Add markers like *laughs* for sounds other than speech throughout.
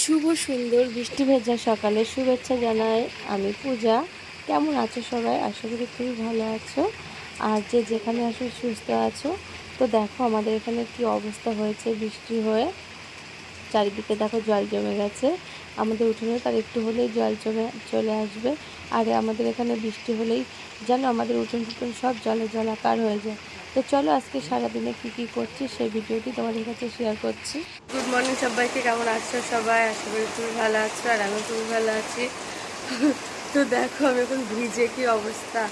শুভ, সুন্দর, বৃষ্টি ভেজা সকালে শুভেচ্ছা জানাই আমি পূজা। কেমন আছো সবাই? আশা করি খুবই ভালো আছো। আর যে যেখানে আসো সুস্থ আছো। তো দেখো, আমাদের এখানে কি অবস্থা হয়েছে বৃষ্টি হয়ে। চারিদিকে দেখো জল জমে গেছে। আমাদের উঠোনে তার একটু হলেই জল জমে, চলে আসবে। আর আমাদের এখানে বৃষ্টি হলেই যেন আমাদের উঠোন টুটন সব জলে জলাকার হয়ে যায়। তো চলো আজকে সারাদিনে কি কি করছি সেই ভিডিওটি তোমাদের কাছে শেয়ার করছি। গুড মর্নিং সবাইকে, কেমন আছো সবাই? আশা করি খুবই ভালো আছো আর আমি খুবই ভালো আছি। তো দেখো আমি এখন ভিজে কি অবস্থা।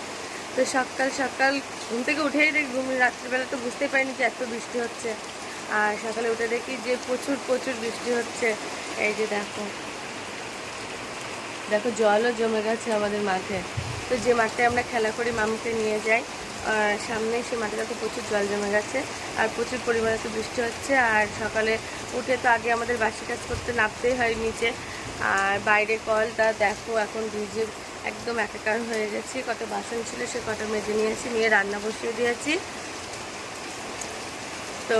তো সকাল সকাল ঘুম থেকে উঠেই দেখি ঘুম, রাত্রিবেলা তো বুঝতেই পারিনি যে এত বৃষ্টি হচ্ছে। আর সকালে উঠে দেখি যে প্রচুর প্রচুর বৃষ্টি হচ্ছে। এই যে দেখো। দেখো জলও জমে গেছে আমাদের মাঠে। তো যে মাঠে আমরা খেলা করি, মামুকে নিয়ে যাই। সামনে সে মাঠে দেখো প্রচুর জল জমে গেছে আর প্রচুর পরিমাণে তো বৃষ্টি হচ্ছে আর সকালে উঠে তো আগে আমাদের বাসি কাজ করতে নামতেই হয় নিচে। আর বাইরে কলটা দেখো এখন ভিজে একদম একাকার হয়ে গেছি। কত বাসন ছিল, সে কত মেজে নিয়েছি, নিয়ে রান্না বসিয়ে দিয়েছি। তো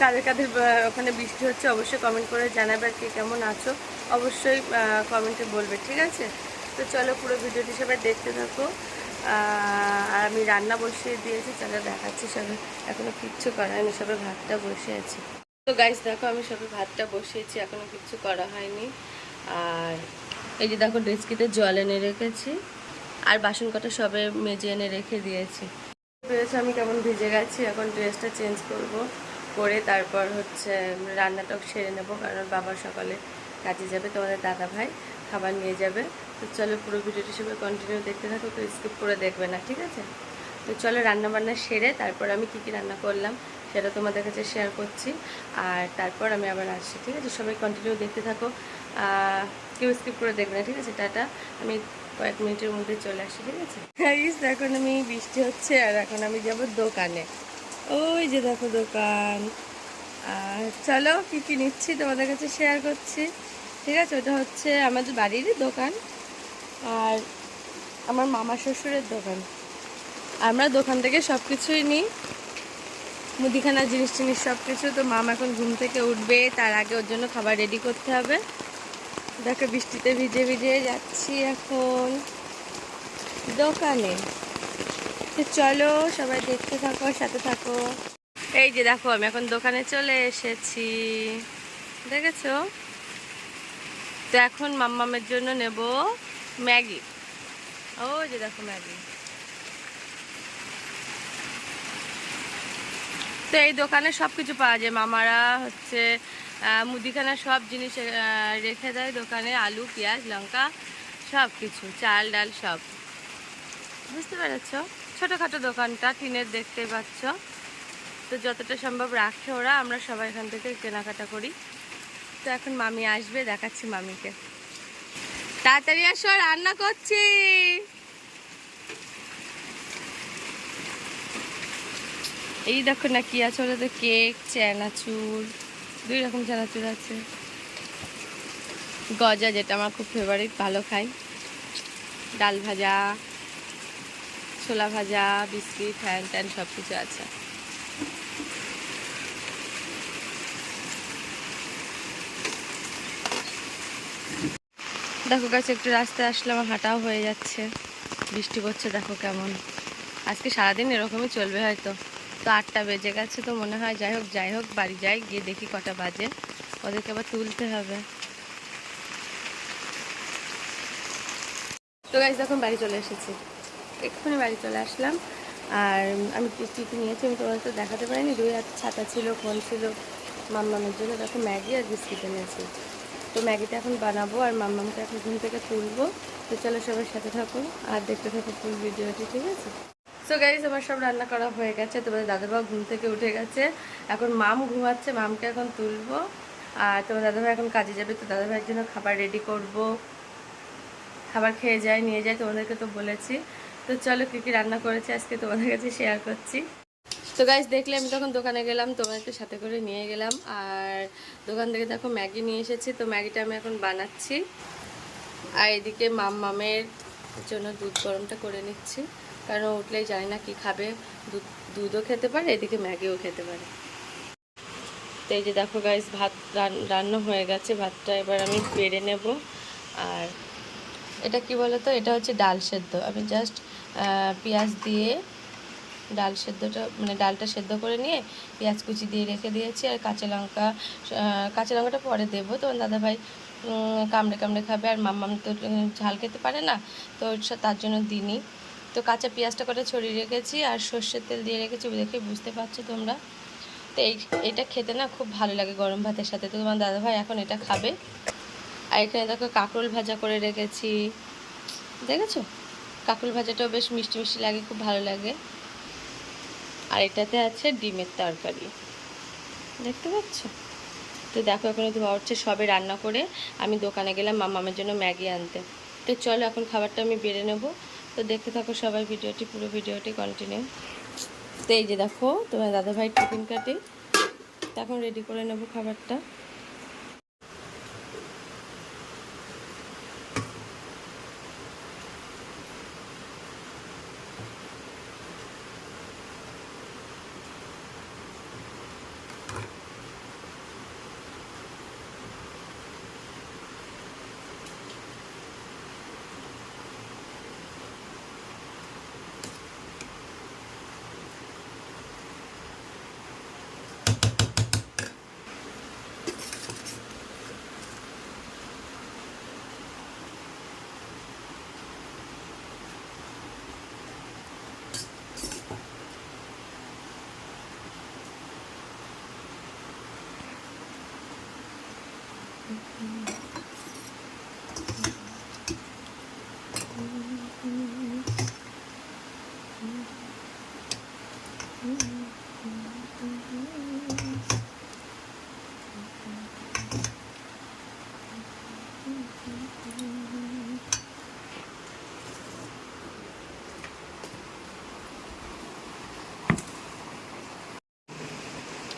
কাদের কাদের ওখানে বৃষ্টি হচ্ছে অবশ্যই কমেন্ট করে জানাবে আর কে কেমন আছো। অবশ্যই কমেন্টে বলবে, ঠিক আছে? তো চলো পুরো ভিডিওটি সবাই দেখতে থাকো। আর আমি রান্না বসিয়ে দিয়েছি, চলো দেখাচ্ছি সবাই। এখনও কিচ্ছু করা হয়নি, সবাই ভাতটা বসে বসিয়েছি তো গাইস দেখো আমি সবে ভাতটা বসিয়েছি, এখনও কিচ্ছু করা হয়নি। আর এই যে দেখো ডেস্কিতে জল এনে রেখেছি, আর বাসন কটা সবে মেজে এনে রেখে দিয়েছি। পেয়েছে আমি কেমন ভিজে গেছি, এখন ড্রেসটা চেঞ্জ করব, করে তারপর হচ্ছে রান্নাটাও সেরে নেব, কারণ বাবা সকালে কাজে যাবে, তোমাদের দাদা ভাই খাবার নিয়ে যাবে। তো চলো পুরো ভিডিওটি সবাই কন্টিনিউ দেখতে থাকো, তো স্কিপ করে দেখবে না, ঠিক আছে? তো চলো রান্না বান্না সেরে তারপর আমি কী কী রান্না করলাম সেটা তোমাদের কাছে শেয়ার করছি, আর তারপর আমি আবার আসছি, ঠিক আছে? সবাই কন্টিনিউ দেখতে থাকো কেউ স্কিপ করে দেখবে না, ঠিক আছে? টাটা। আমি কয়েক মিনিটের মধ্যে চলে আসি, ঠিক আছে? এখন আমি বৃষ্টি হচ্ছে, আর এখন আমি যাব দোকানে। ওই যে দেখো দোকান। আর চলো কী কী নিচ্ছি তোমাদের কাছে শেয়ার করছি, ঠিক আছে? ওটা হচ্ছে আমাদের বাড়িরই দোকান। আর আমার মামা শ্বশুরের দোকান। আমরা দোকান থেকে সব কিছুই নিই। মুদিখানা জিনিস টিনিস সব কিছু তো মামা এখন ঘুম থেকে উঠবে, তার আগে ওর জন্য খাবার রেডি করতে হবে। দেখো বৃষ্টিতে ভিজে ভিজে যাচ্ছি এখন দোকানে। চলো সবাই দেখতে থাকো, সাথে থাকো। এই যে দেখো, আমি এখন দোকানে চলে এসেছি। দেখেছ? তো এখন মাম্মামের জন্য নেব। ম্যাগি। ও যে দেখো ম্যাগি। তো এই দোকানে সব কিছু পাওয়া যায়। মামারা হচ্ছে মুদিখানা সব জিনিস রেখে দেয় দোকানে। আলু, পেঁয়াজ, লঙ্কা সব কিছু চাল, ডাল, সব। বুঝতে পেরেছ? ছোটোখাটো দোকানটা, টিনের দেখতে পাচ্ছ। তো যতটা সম্ভব রাখে ওরা। আমরা সবাই এখান থেকে কেনাকাটা করি। তো এখন মামি আসবে, দেখাচ্ছি মামিকে। তাড়াতাড়ি আসো, রান্না করছি। এই দেখো না কি আছে, ওটা তো কেক, চানাচুর, দুই রকম চানাচুর আছে। গজা যেটা আমার খুব ফেভারিট ভালো খাই। ডাল ভাজা, ছোলা ভাজা, বিস্কিট, হ্যান ট্যান সব কিছু আছে। দেখো কাছে একটু রাস্তায় আসলে আমার হাঁটাও হয়ে যাচ্ছে। বৃষ্টি পড়ছে, দেখো কেমন। আজকে সারাদিন এরকমই চলবে হয়তো। তো আটটা বেজে গেছে তো মনে হয় যাই হোক যাই হোক, বাড়ি যাই, গিয়ে দেখি কটা বাজে। ওদেরকে আবার তুলতে হবে। তো গাইজ এখন বাড়ি চলে এসেছি। এক্ষুনি বাড়ি চলে আসলাম। আর আমি কী নিয়েছি, আমি তোমাদের তো দেখাতে পারিনি। দুই হাত ছাতা ছিল, ফোন ছিল মাম্মামের জন্য। দেখো ম্যাগি আর বিস্কিট এনেছি। তো ম্যাগিটা এখন বানাবো আর মাম্মামকে এখন ঘুম থেকে তুলবো। তো চলো সবার সাথে থাকো আর দেখতে থাকো ফুল ভিডিওটি, ঠিক আছে? সো গাইজ আমার সব রান্না করা হয়ে গেছে। তোমাদের দাদাবাবু ঘুম থেকে উঠে গেছে। এখন মাম ঘুমাচ্ছে, মামকে এখন তুলবো। আর তোমার দাদাভাই এখন কাজে যাবে, তো দাদাভাইয়ের জন্য খাবার রেডি করব। খাবার খেয়ে যায়, নিয়ে যায়, তোমাদেরকে তো বলেছি। তো চলো কী কী রান্না করেছি আজকে তোমাদের কাছে শেয়ার করছি। তো গাইজ দেখলে আমি তখন দোকানে গেলাম, তোমাদেরকে সাথে করে নিয়ে গেলাম। আর দোকান থেকে দেখো ম্যাগি নিয়ে এসেছি, তো ম্যাগিটা আমি এখন বানাচ্ছি। আর এদিকে মাম মামের জন্য দুধ গরমটা করে নিচ্ছি। কারণ উঠলেই জানি না কি খাবে। দুধ, দুধও খেতে পারে, এদিকে ম্যাগিও খেতে পারে। তো এই যে দেখো গাইস ভাত রান- রান্না হয়ে গেছে। ভাতটা এবার আমি বেড়ে নেব। আর এটা কি বলো তো এটা হচ্ছে ডাল সেদ্ধ। আমি জাস্ট পেঁয়াজ দিয়ে ডাল সেদ্ধটা মানে ডালটা সেদ্ধ করে নিয়ে পেঁয়াজ কুচি দিয়ে রেখে দিয়েছি আর কাঁচা লঙ্কা কাঁচা লঙ্কাটা পরে দেবো। তো দাদাভাই কামড়ে কামড়ে খাবে আর মাম্মাম তো ঝাল খেতে পারে না, তো তার জন্য দিনই তো কাঁচা পেঁয়াজটা করে ছড়িয়ে রেখেছি আর সর্ষের তেল দিয়ে রেখেছি দেখে বুঝতে পারছ তোমরা। তো এই, এটা খেতে না খুব ভালো লাগে গরম ভাতের সাথে। তো তোমার দাদাভাই এখন এটা খাবে। আর এখানে দেখো কাঁকরোল ভাজা করে রেখেছি। দেখেছ? কাঁকরোল ভাজাটাও বেশ মিষ্টি মিষ্টি লাগে, খুব ভালো লাগে। আর এটাতে আছে ডিমের তরকারি। দেখতে পাচ্ছ? তো দেখো, এখন ধোয়া হচ্ছে, সবে রান্না করে আমি দোকানে গেলাম মামামের জন্য ম্যাগি আনতে। তো চলো, এখন খাবারটা আমি বেড়ে নেব। তো দেখতে থাকো সবাই ভিডিওটি, পুরো ভিডিওটি কন্টিনিউ তো এই যে দেখো, তোমার দাদাভাই টিফিন কাটে। তো এখন রেডি করে নেব খাবারটা।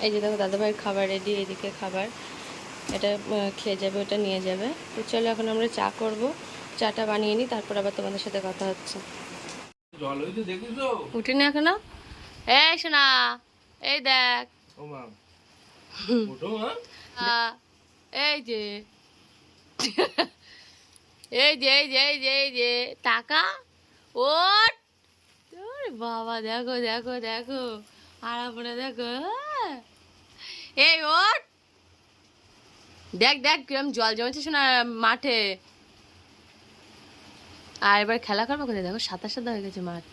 এই যে দেখো দাদাভাইয়ের খাবার রেডি এদিকে খাবার। এটা খেয়ে যাবে ওটা নিয়ে যাবে। তো চলো এখন আমরা চা করব। চাটা বানিয়ে নিই তারপর আবার তোমাদের সাথে কথা হচ্ছে। দেখিছো? উঠিনি এখনও। এই শোনা এই দেখ। এই যে। এই যে এই যে এই যে এই যে। টাকা? ওট! বাবা দেখো দেখো দেখো। আরামনে দেখো আহ। এই ওট দেখ দেখ কিরম জল জমেছে শোনা মাঠে। আর এবার খেলা করব কোথায়? দেখো সাদা সাদা হয়ে গেছে মাঠ।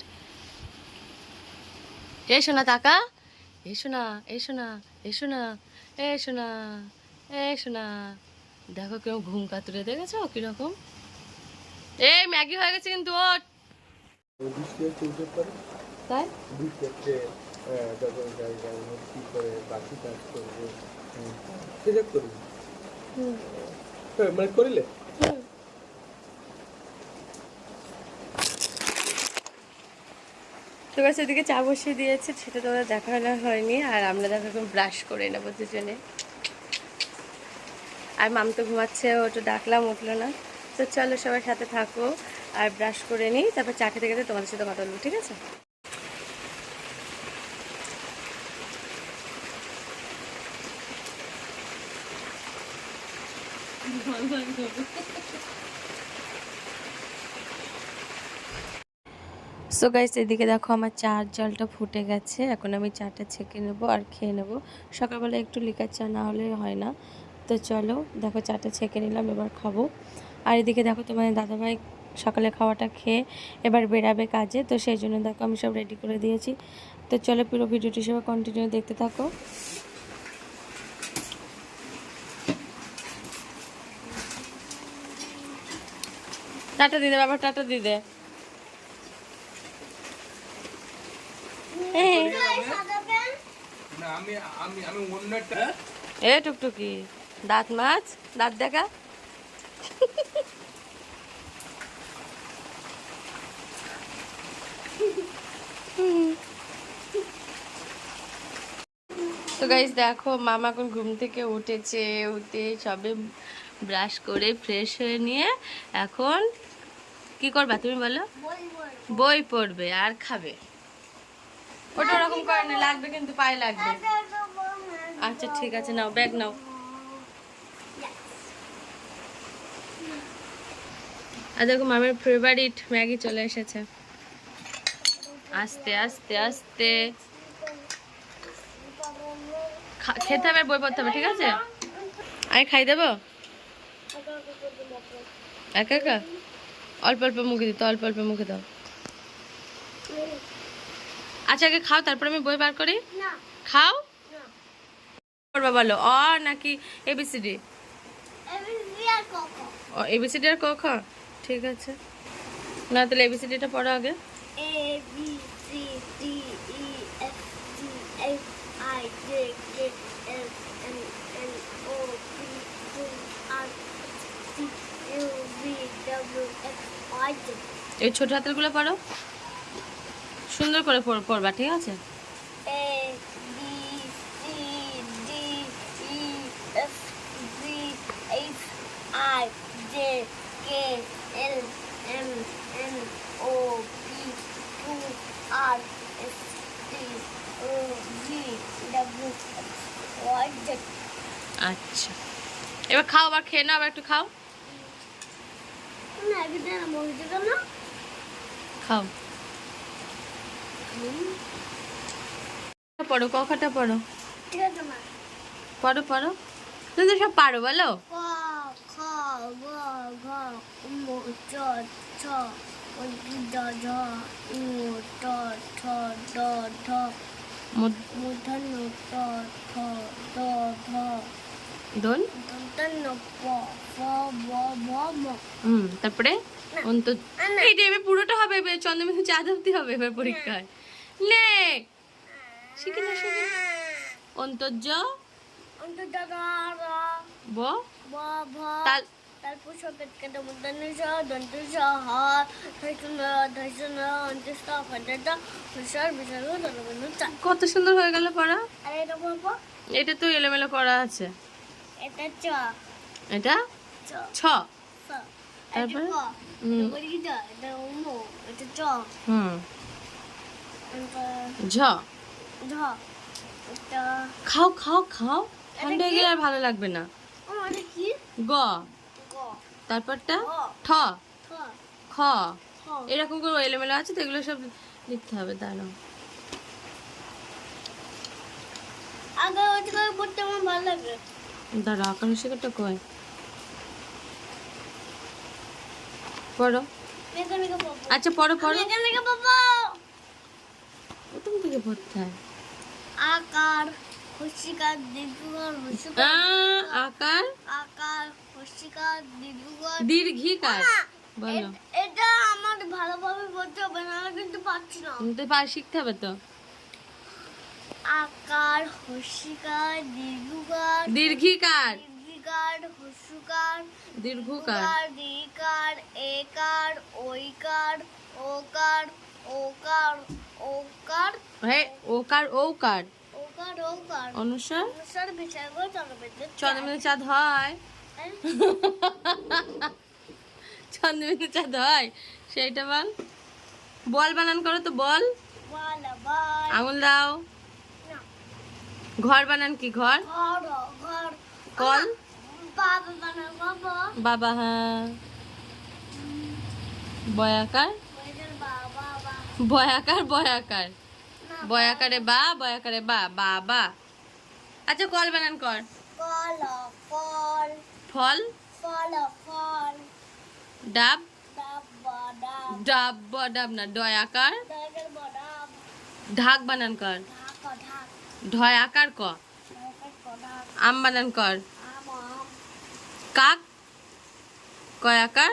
এসো না তাকা এসো না এসো না এসো না এসো না এসো না দেখো কীরকম ঘুম কাতুরে দেখেছ কীরকম? এই ম্যাগি হয়ে গেছে কিন্তু পরে? তাই? সেটা করিলে? তো গাছ এদিকে চা বসিয়ে দিয়েছে, সেটা তোমরা দেখা হয়নি আর আমরা দেখো এখন ব্রাশ করে নেব দুজনে। আর মাম তো ঘুমাচ্ছে, ও তো ডাকলাম, উঠল না। তো চলো সবার সাথে থাকো, আর ব্রাশ করে নিই, তারপর চা খেতে খেতে তোমাদের সাথে কথা বলব, ঠিক আছে? সো গাইস এদিকে দেখো আমার চার জলটা ফুটে গেছে। এখন আমি চাটা ছেঁকে নেব আর খেয়ে নেব। সকালবেলা একটু লিকার চা না হলে হয় না। তো চলো, দেখো চাটা ছেঁকে নিলাম, এবার খাব। আর এদিকে দেখো তোমার দাদাভাই সকালে খাওয়াটা খেয়ে এবার বেরাবে কাজে। তো সেই জন্য দেখো আমি সব রেডি করে দিয়েছি। তো চলো পুরো ভিডিওটি সবাই কন্টিনিউ দেখতে থাকো। টাটা দিদে বাবা টাটা দিদে হ্যাঁ না আমি আমি আমি অন্যটা এ টুকটুকি। দাঁত মাছ দাঁত দেখা। তো গাইজ দেখো মামা এখন ঘুম থেকে উঠেছে উঠে সবে ব্রাশ করে ফ্রেশ হয়ে নিয়ে এখন কি করবা তুমি বলো? বই পড়বে আর খাবে। ওটা ওরকম করে না, লাগবে কিন্তু, পায়ে লাগবে। আচ্ছা ঠিক আছে, নাও, ব্যাগ নাও। আর দেখো, মামের ফেভারিট ম্যাগি চলে এসেছে। আস্তে আস্তে আস্তে। খেতে হবে আর বই পড়তে হবে, ঠিক আছে? আমি খাই দেবো? একা একা? অল্প অল্প মুখে দিতে অল্প অল্প মুখে দাও। আচ্ছা আগে খাও তারপর আমি বই বার করি? খাও? করবা বলো অ নাকি এবিসিডি ও এবিসিডি আর ক খ। ঠিক আছে। না তাহলে এবিসিডিটা পড়ো আগে। এবি এই ছোট হাতেরগুলো পড়ো সুন্দর করে পড়- পড়বা ঠিক আছে? আচ্ছা। এবার খাও আবার খেয়ে নাও আবার একটু খাও। না খাও পড়ো কখাটা পড়ো পড়ো পড়ো তুমি তো সব পারো বলো দোল হুম তারপরে। এইটা এবার পুরোটা হবে এবার চন্দ্রবিন্দু চাঁদ অব্দি হবে এবার পরীক্ষায়। নে শিখে না শিখে অন্তর্য ব। তাল তারপর সবেত কেটে দন্ত কত সুন্দর হয়ে গেল পড়া? আর এটা বলব এটা তো এলোমেলো করা আছে। এটা চ। এটা? চ। ছ। তারপরে? হুম। ঝ। খাও খাও খাও। ঠান্ডা হয়ে গেলে আর ভালো লাগবে না। গ। তারপরটা? ঠ। খ। এরকম করে এলোমেলো আছে তো এগুলো সব লিখতে হবে দাঁড়াও। আগে ওইটা পড়তে আমার ভালো লাগে দাঁড়াও আকাশ শিকারটা কয়? পড়ো। আচ্ছা পড়ো পড়ো। প্রথম থেকে পড়তে হয়। আকার হস্যিকার দীর্ঘকার আকার? আকার হস্যিকার দীর্ঘকার। দীর্ঘিকার। বলো। এটা আমার ভালোভাবে বলতে হবে না কিন্তু পাচ্ছি না। তুমি তো পার শিখতে হবে তো। আকার হস্যিকার দীর্ঘকার দীর্ঘিকার। দীর্ঘিকার হস্যকার দীর্ঘকার। দীর্ঘকার একার ওইকার ওকার ওকার ওকার। হ্যাঁ ওকার ওকার। ওকার ওকার। অনুসার? অনুসার বিসর্গ চলবেদ্য চন্দ্রবিন্দু চাঁদ হয়। *laughs* চন্দ্রবিন্দু চাঁদ হয়। সেইটা বল। বল বানান করো তো বল। আঙুল দাও। ঘর বানান কি ঘর? কল? বাবা হ্যাঁ। বয়াকার? বয়াকার বয়াকার। বয়াকারে বা বয়াকারে বা বাবা। আচ্ছা কল বানান কর। ফল? ডাব? ডাব। ডাব না ডয়াকার? ঢাক বানান কর। ঢয় আকার ক। আম বানান কর। কাক? কয় আকার?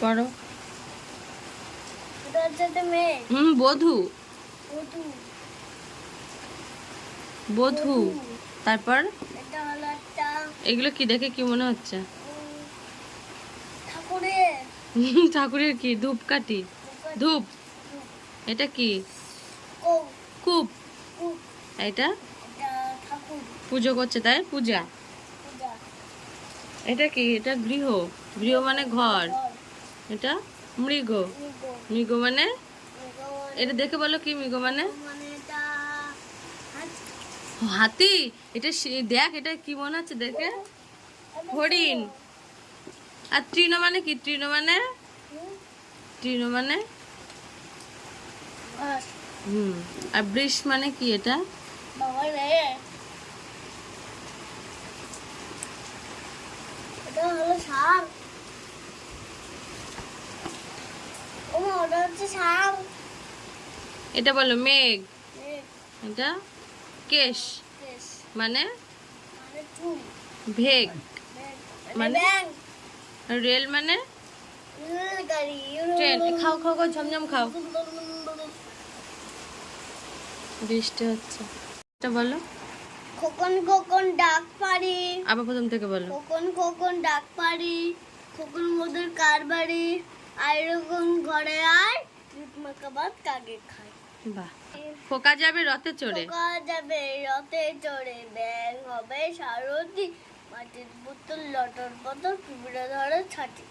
পড়ো হুম বধু। বধূ। বধু। তারপর? এগুলো কি দেখে কি মনে হচ্ছে? ঠাকুরের। *laughs* কি? ধূপকাঠি। ধূপ। এটা কি? কূপ। এটা? পুজো করছে তাই? পূজা। এটা কি? এটা গৃহ। গৃহ মানে ঘর। এটা মৃগ। মৃগ। মৃগ মানে? এটা দেখে বলো কি মৃগ মানে? মানে হাতি? এটা দেখ এটা কি মনে হচ্ছে দেখে? হরিণ। আর তৃণ মানে কি? তৃণ মানে? তৃণ মানে। হুম। আর বৃষ মানে কি এটা? এটা বলো মেঘ। এটা? কেশ। মানে? মানে ভেগ। মানে? মানে? আর রেল মানে? ট্রেন। খাও খাও খাও ঝমঝম খাও। বৃষ্টি হচ্ছে। এটা বলো। খোকন খোকন ডাক পারি আবার প্রথম থেকে বলো। খোকন খোকন ডাক পারি খোকন মোদের কার বাড়ি আয় রকম ঘরে আয়। ট্রিপ মাকাবাদ কাকে খায়? বাহ। খোকা যাবে রথে চড়ে। খোকা যাবে রথে চড়ে ব্যাং হবে সারথি মাটির বোতল লটর পতর পিঁপড়ে ধরে ছাটি।